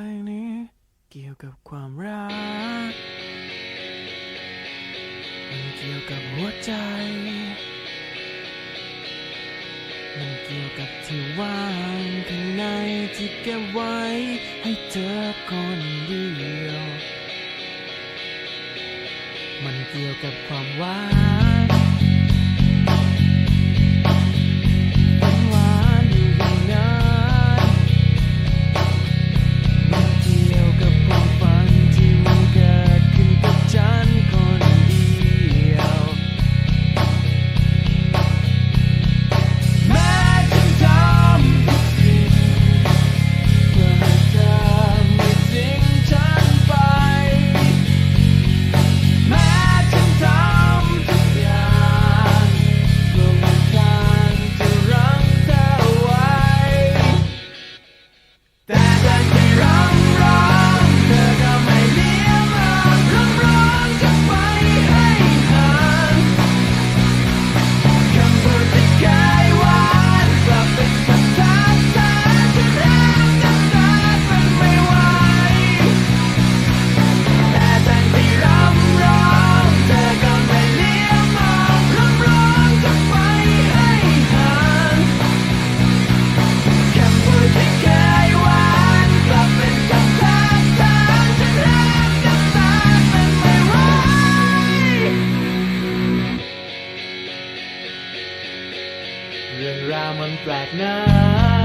ลงนี้ เกี่ยวกับความรัก มันเกี่ยวกับหัวใจ มันเกี่ยวกับที่ว่างข้างในที่เก็บไว้ ให้เธอคนเดียว มันเกี่ยวกับความหวาน เรื่องราวมันแปลกนะ